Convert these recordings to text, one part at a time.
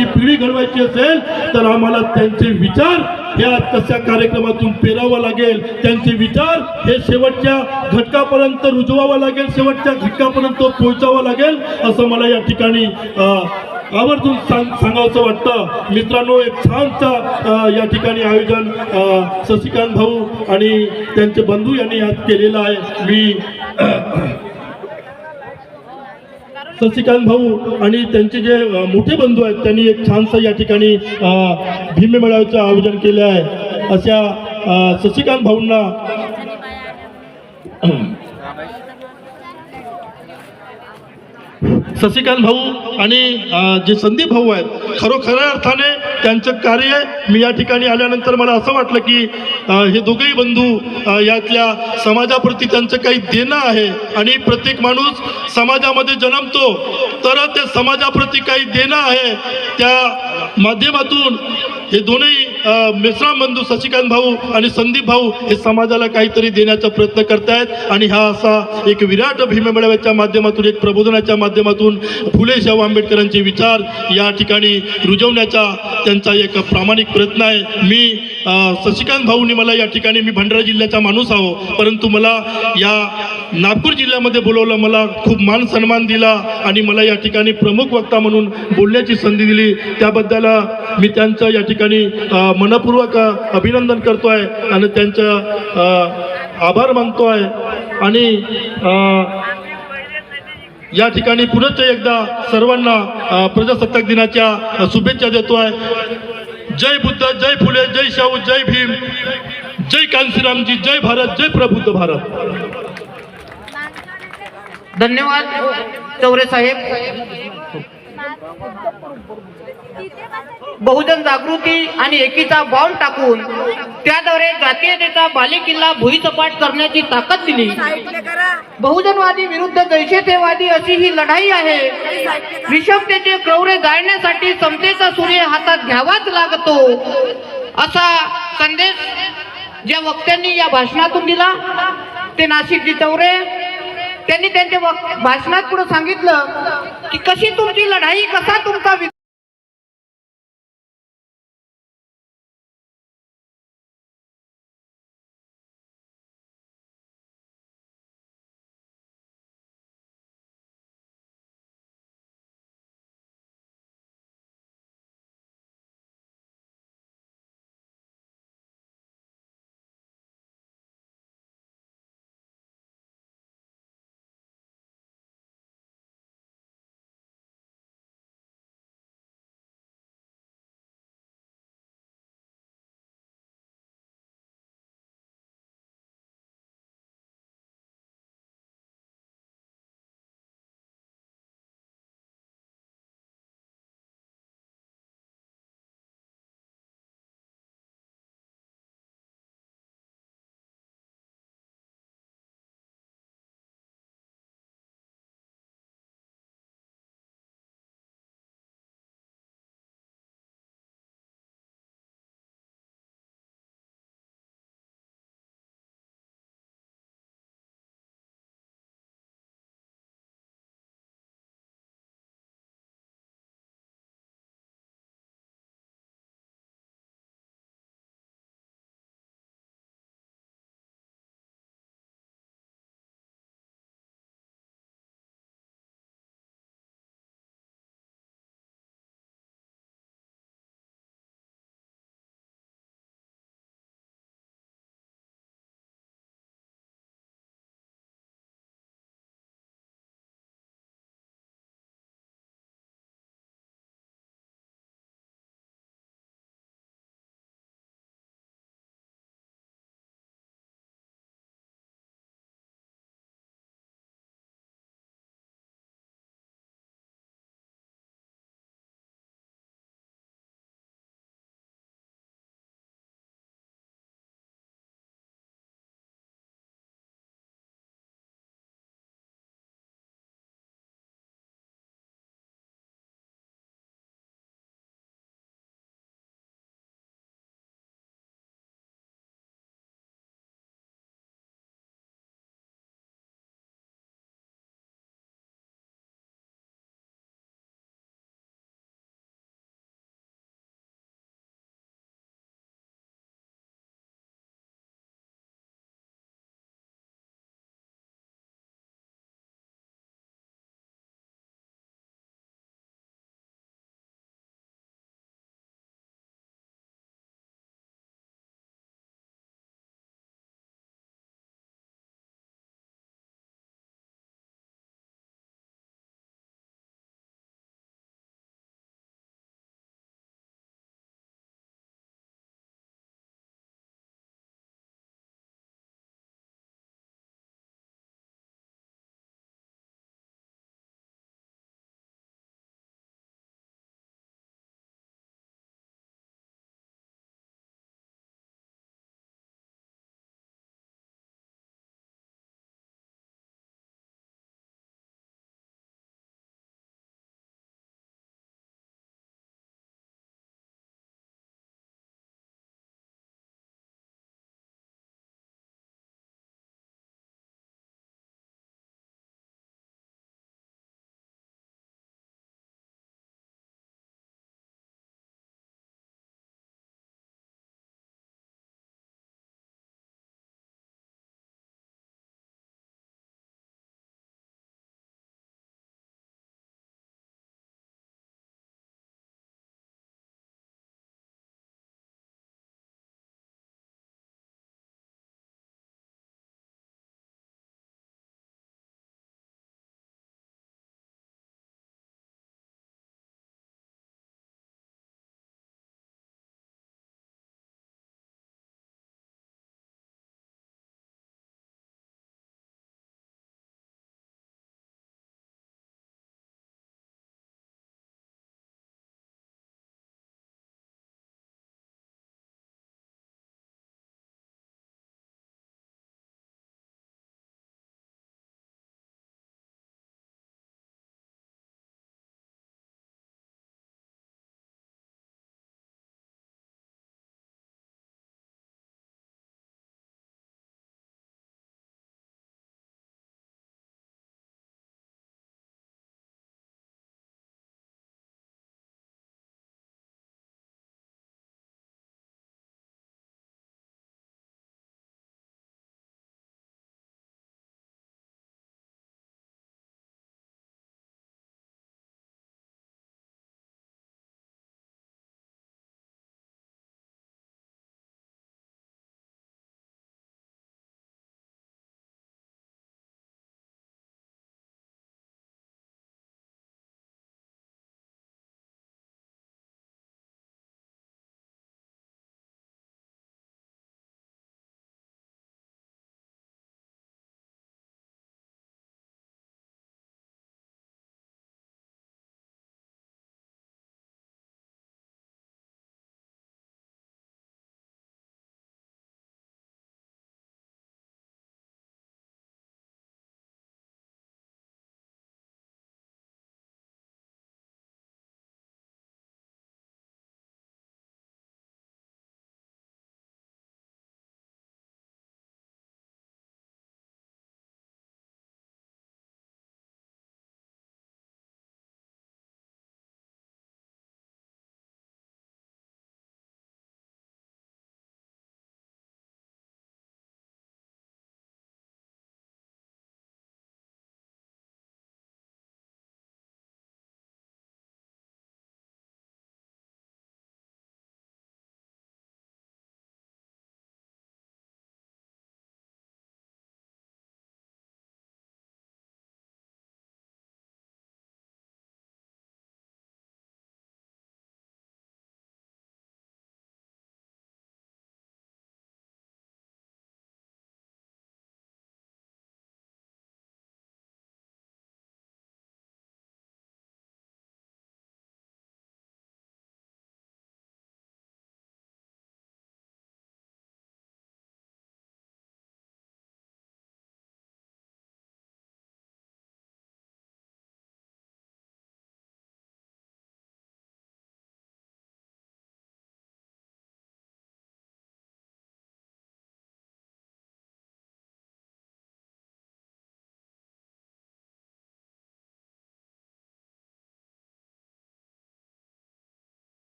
देशाची पिढी घडवायची असेल तर आम्हाला त्यांचे विचार या तशा कार्यक्रमातून पेरावं लागेल? त्यांचे विचार हे शेवटच्या घटकापर्यंत रुजवावं लागेल शेवटच्या घटकापर्यंत पोहोचावं लागेल असं मला या ठिकाणी आवर्जून सांग सांगावंसं वाटतं. मित्रांनो एक छानसा या ठिकाणी आयोजन शशिकांत भाऊ आणि त्यांचे बंधू यांनी आज केलेलं आहे. मी शशिकांत भाऊ आणि त्यांचे जे मोठे बंधू आहेत त्यांनी एक छानसं या ठिकाणी अ, भीमे मेळाव्याचं आयोजन केलं आहे. अशा शशिकांत भाऊंना शशिकांत भाऊ आणि जे संदीप भाऊ आहेत खरोखऱ्या अर्थाने त्यांचं कार्य मी या ठिकाणी आल्यानंतर मला असं वाटलं की हे दोघेही बंधू यातल्या समाजाप्रती त्यांचं काही देणं आहे आणि प्रत्येक माणूस समाजामध्ये जन्मतो तर त्या समाजाप्रती काही देणं आहे त्या माध्यमातून हे दोन्ही अ, बंधू शशिकांत भाऊ आणि संदीप भाऊ हे समाजाला काहीतरी देण्याचा प्रयत्न करतायत आणि हा असा एक विराट भीममेळाव्याच्या माध्यमातून एक प्रबोधनाच्या माध्यमातून फुले शाहू आंबेडकरांचे विचार या ठिकाणी रुजवण्याचा त्यांचा एक प्रामाणिक प्रयत्न आहे. मी शशिकांत भाऊनी मला या ठिकाणी मी भंडारा जिल्ह्याचा माणूस आहो परंतु मला या नागपूर जिल्ह्यामध्ये बोलवलं मला खूप मान सन्मान दिला आणि मला या ठिकाणी प्रमुख वक्ता म्हणून बोलण्याची संधी दिली. त्याबद्दल मी त्यांचं या ठिकाणी ठिकाणी मनपूर्वक अभिनंदन करतो आहे आणि त्यांचं आभार मानतो आहे आणि या ठिकाणी पुनश्च एकदा सर्वांना प्रजासत्ताक दिनाच्या शुभेच्छा देतो आहे जय बुद्ध जय फुले जय शाहू जय भीम जय कांशीरामजी जय भारत जय प्रबुद्ध भारत. धन्यवाद चौरे साहेब. बहुजन जागृती आणि एकीचा बॉम्ब टाकून त्याद्वारे जातीयतेचा बालेकिल्ला भुईसपाट करण्याची ताकद दिली. बहुजनवादी विरुद्ध दैशतेवादी अशी ही लढाई आहे. विषमतेचे क्रौरे जाळण्यासाठी समतेचा सूर्य हातात घ्यावाच लागतो असा संदेश ज्या वक्त्यांनी या भाषणातून दिला. ते नाशिक चौरे त्यांनी त्यांच्या भाषणात पुढे सांगितलं की कशी तुमची लढाई कसा तुमचा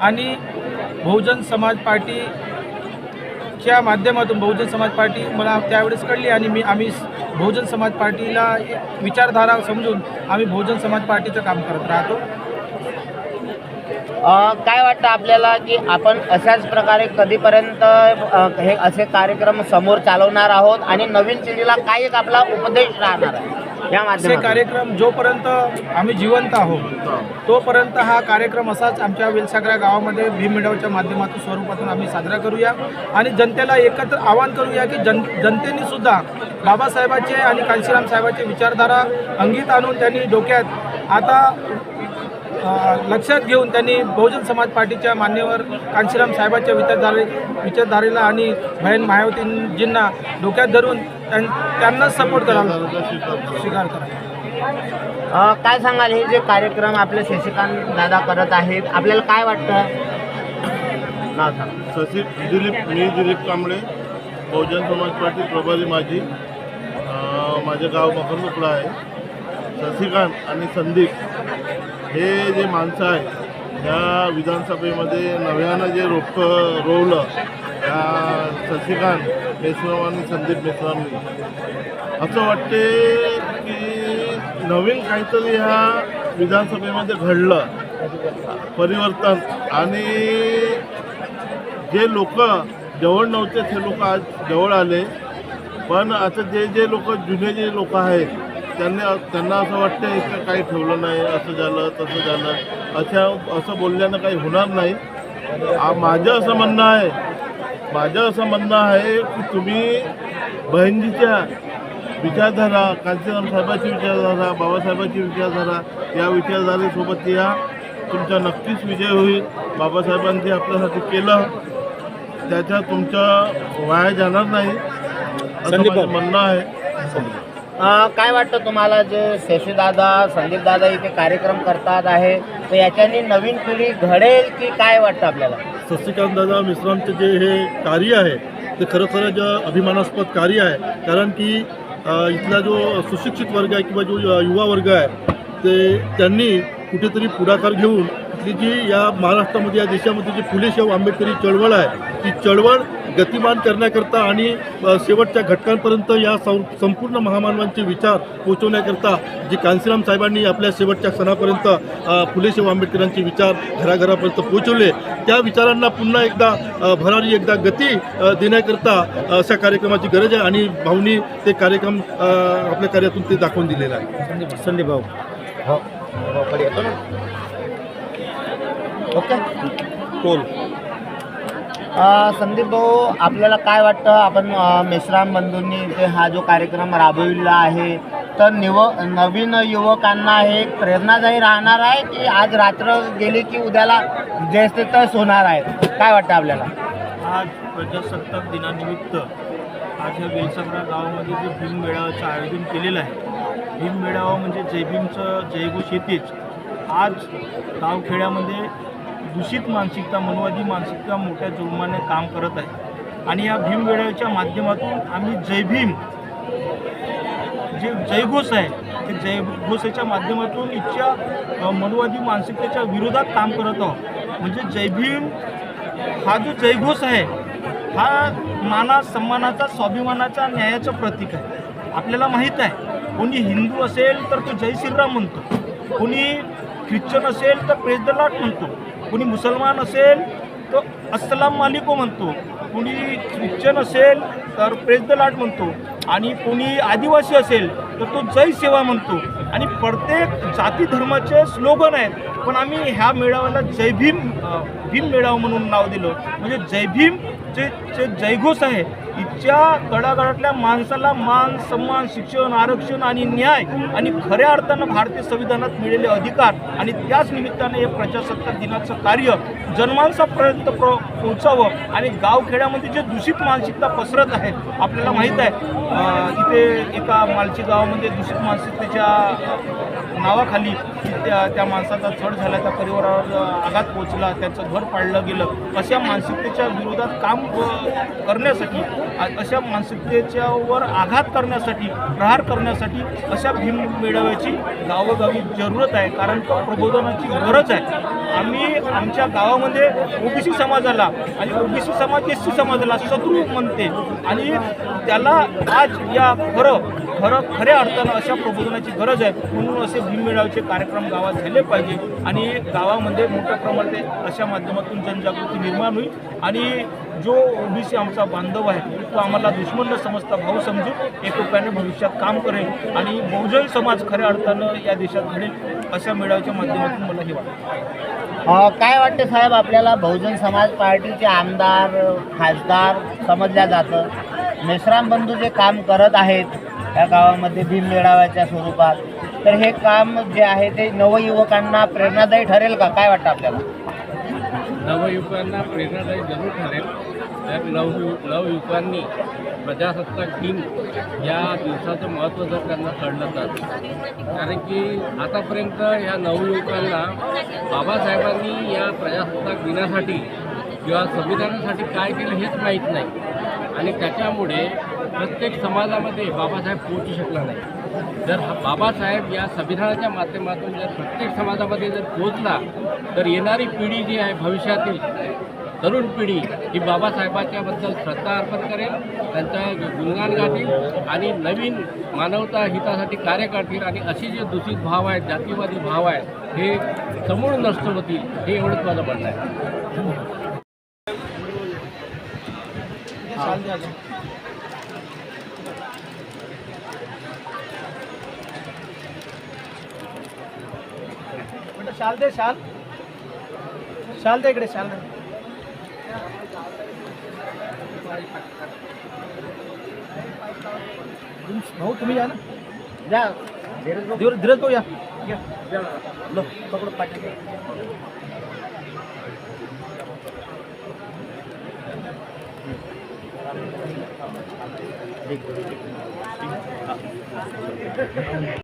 आणि बहुजन समाज पार्टीच्या माध्यमातून बहुजन समाज पार्टी मला त्यावेळेस कळली आणि मी आम्ही बहुजन समाज पार्टीला विचारधारा समजून आम्ही बहुजन समाज पार्टीचं काम करत राहतो. काय वाटतं आपल्याला की आपण अशाच प्रकारे कधीपर्यंत हे असे कार्यक्रम समोर चालवणार आहोत आणि नवीन पिढीला काय एक आपला उपदेश राहणार आहे? या असे कार्यक्रम जोपर्यंत आम्ही जिवंत आहोत तोपर्यंत हा कार्यक्रम असाच आमच्या वेलसागरा गावामध्ये भीममेळावच्या माध्यमातून स्वरूपातून आम्ही साजरा करूया. आणि जनतेला एकत्र आवाहन करूया की जन जनतेने सुद्धा बाबासाहेबाचे आणि कांशीराम साहेबांचे विचारधारा अंगीत आणून त्यांनी डोक्यात आता लक्षात घेऊन त्यांनी बहुजन समाज पार्टीच्या मान्यवर कांशीराम साहेबांच्या विचारधारे विचारधारेला आणि बहीण मायावतींजींना डोक्यात धरून त्यां त्यांनाच सपोर्ट करावा स्वीकार करा अ, काय सांगाल? हे जे कार्यक्रम आपले शशिकांत दादा करत आहेत आपल्याला काय वाटतं? सचिव दिलीप मी दिलीप कांबळे बहुजन समाज पार्टी प्रभारी माझी अं, माझे गाव मकरमुकडा आहे. शशिकांत आणि संदीप हे जे माणसं आहे या विधानसभेमध्ये नव्यानं जे रोप रोवलं त्या शशिकांत मेश्राम आणि संदीप मेश्रामनी असं वाटते की नवीन काहीतरी ह्या विधानसभेमध्ये घडलं परिवर्तन. आणि जे लोक जवळ नव्हते ते लोक आज जवळ आले पण आता जे जे लोक जुने जे लोक आहेत त्यांनी त्यांना असं वाटतं की काही ठेवलं नाही असं झालं तसं झालं. अशा असं बोलल्यानं काही होणार नाही. माझं असं म्हणणं आहे माझं असं म्हणणं आहे की तुम्ही बहिणजीच्या विचारधारा कांचीराम साहेबांची विचारधारा बाबासाहेबांची विचारधारा या विचारधारेसोबत या. तुमचा नक्कीच विजय होईल. बाबासाहेबांनी आपल्यासाठी केलं. त्याच्या तुमचं वाया जाणार नाही. असं माझं म्हणणं आहे. काय वाटतं तुम्हाला जे शशीदादा संदीपदादा इथे कार्यक्रम करतात आहे तर याच्यानी नवीन पिढी घडेल की काय वाटतं आपल्याला? शशिकांत दादा मिश्रांचं जे हे कार्य आहे ते खरोखर जे अभिमानास्पद कार्य आहे कारण की इथला जो सुशिक्षित वर्ग आहे किंवा जो युवा वर्ग आहे ते त्यांनी कुठेतरी पुढाकार घेऊन इथली जी या महाराष्ट्रामध्ये या देशामध्ये जी फुले शाहू आंबेडकरी चळवळ आहे ती चळवळ गतिमान करण्याकरता आणि शेवटच्या घटकांपर्यंत या सं संपूर्ण महामानवांचे विचार पोहोचवण्याकरता जी कांसीराम साहेबांनी आपल्या शेवटच्या क्षणापर्यंत फुलेशाहू आंबेडकरांचे विचार घराघरापर्यंत पोहोचवले त्या विचारांना पुन्हा एकदा भरारी एकदा गती देण्याकरता अशा कार्यक्रमाची गरज आहे आणि भाऊनी ते कार्यक्रम आपल्या कार्यातून ते दाखवून दिलेलं आहे. संदीप भाऊ. हो. हो, हो ओके. कोल संदीप भाऊ आपल्याला काय वाटतं? आपण मेश्राम बंधूंनी इथे हा जो कार्यक्रम राबविला आहे तर निव नवीन युवकांना हे एक प्रेरणादायी राहणार आहे की आज रात्र गेली की उद्याला जैसे तस होणार आहे? काय वाटतं आपल्याला? आज प्रजासत्ताक दिनानिमित्त आज ह्या वेलसंग्रा गावामध्ये जे भीम मेळाव्याचं आयोजन केलेलं आहे भीम मेळावा म्हणजे जय भीमचं जयघोष येतेच. आज गावखेड्यामध्ये दूषित मानसिकता मनवादी मानसिकता मोठ्या जोमाने काम करत आहे. आणि या भीम माध्यमातून आम्ही जय भीम जे जयघोष आहे ते जयघोषाच्या माध्यमातून इथच्या मनवादी मानसिकतेच्या विरोधात काम करत आहोत. म्हणजे जय भीम हा जो जयघोष आहे हा माना सन्मानाचा स्वाभिमानाचा न्यायाचं प्रतीक आहे. आपल्याला माहीत आहे कोणी हिंदू असेल तर तो जय श्रीराम म्हणतो. कोणी ख्रिश्चन असेल तर प्रेस द लॉट म्हणतो. कोणी मुसलमान असेल तर अस्सलाम मालिको म्हणतो. कुणी ख्रिश्चन असेल तर प्रेस द लाट म्हणतो. आणि कोणी आदिवासी असेल तर तो जय सेवा म्हणतो. आणि प्रत्येक जाती धर्माचे स्लोगन आहेत. पण आम्ही ह्या मेळाव्याला जय भीम भीम मेळावा म्हणून नाव दिलं. म्हणजे जय भीम जे जे जयघोष आहे इथच्या कडागडातल्या माणसाला मान सन्मान शिक्षण आरक्षण आणि न्याय आणि खऱ्या अर्थानं भारतीय संविधानात मिळालेले अधिकार आणि त्याच निमित्ताने हे प्रजासत्ताक दिनाचं कार्य जनमानसापर्यंत प्र पोहोचावं आणि गावखेड्यामध्ये जे दूषित मानसिकता पसरत आहे आपल्याला माहीत आहे इथे एका मालची गावामध्ये दूषित मानसिकतेच्या नावाखाली त्या त्या माणसाचा छळ झाला त्या परिवारावर आघात पोचला त्याचं घर पाडलं गेलं अशा मानसिकतेच्या विरोधात काम करण्यासाठी अशा मानसिकतेच्यावर आघात करण्यासाठी प्रहार करण्यासाठी अशा भीम मेळाव्याची गावोगावी जरूरत आहे. कारण प्रबोधनाची गरज आहे. आम्ही आमच्या गावामध्ये ओबीसी समाजाला आणि ओबीसी समाज एस सी समाजाला शत्रू म्हणते आणि त्याला आज या खरं खरं खऱ्या अर्थानं अशा प्रबोधनाची गरज आहे. म्हणून असे भीम कार्यक्रम गावात झाले पाहिजे. आणि गावामध्ये मोठ्या प्रमाणात अशा माध्यमातून जनजागृती निर्माण होईल. आणि जो ओबीसी आमचा बांधव आहे तो आम्हाला दुश्मन न समजता भाऊ समजून एकोप्याने भविष्यात काम करेल आणि बहुजन समाज खऱ्या अर्थानं या देशात घडेल अशा मेळाव्याच्या माध्यमातून मला हे वाटतं. काय वाटते साहेब आपल्याला? बहुजन समाज पार्टीचे आमदार खासदार समजल्या जातं. मेश्राम बंधू जे काम करत आहेत या गावामध्ये भीम मेळाव्याच्या स्वरूपात. तर हे काम जे आहे ते नवयुवकांना प्रेरणादायी ठरेल का? काय वाटतं आपल्याला? नवयुवकांना प्रेरणादायी जरूर ठरेल. तर नवयु नवयुवकांनी प्रजासत्ताक दिन या दिवसाचं महत्त्व जर त्यांना कळलं तर. कारण की आतापर्यंत या नवयुवकांना बाबासाहेबांनी या प्रजासत्ताक दिनासाठी किंवा संविधानासाठी काय केलं हेच माहीत नाही. आणि त्याच्यामुळे प्रत्येक समाजामध्ये बाबासाहेब पोहोचू शकला नाही. जर हा बाबासाहेब या संविधानाच्या माध्यमातून जर प्रत्येक समाजामध्ये जर पोहोचला तर येणारी पिढी जी आहे भविष्यातील तरुण पिढी ही बाबासाहेबांच्याबद्दल श्रद्धा अर्पण करेल त्यांचा गुणगान गातील आणि नवीन मानवता हितासाठी कार्य करतील आणि असे जे दूषित भाव आहेत जातीवादी भाव आहेत हे समूळ नष्ट होतील हे एवढंच माझं म्हणणं आहे. शाल दे शाल. शाल दे इकडे शाल दे. भाऊ तुम्ही या ना. या. धीरज धीरज भाऊ या. लो, पकडो पाठी